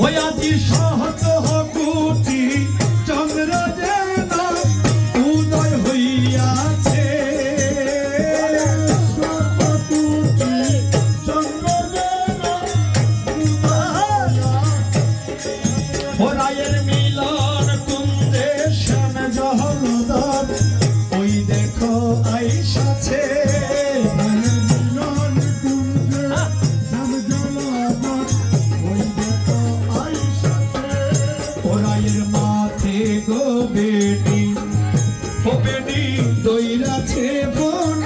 ওয়াজি সহত হকুতি চন্দ্র যেন উদয় হইয়াছে। চন্দ্র যেন ওরায়ের গো বেটি ও বেটি দইরাছে বনে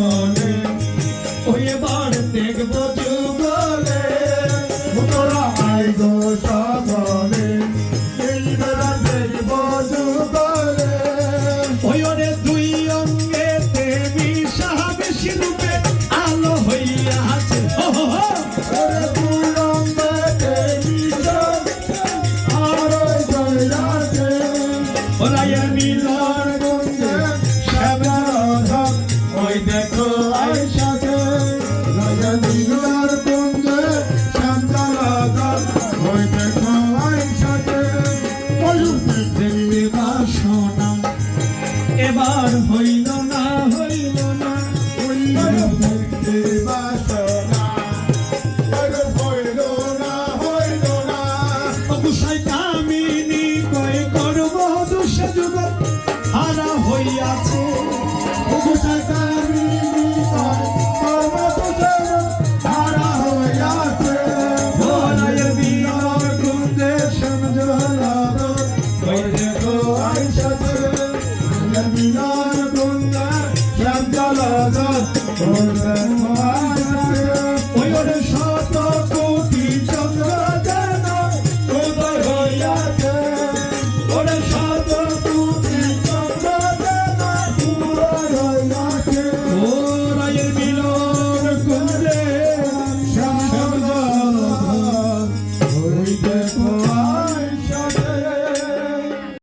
বলে বার দেখব যুগলে। তোরা আই গো সকলে এই বেলা দেখব যুগলে। ওই ওরে দুই অঙ্গে দেবী সাহাবেশি রূপে আলো হইয়া আছে। ও হো ওরা মিল এবার হইল Oh,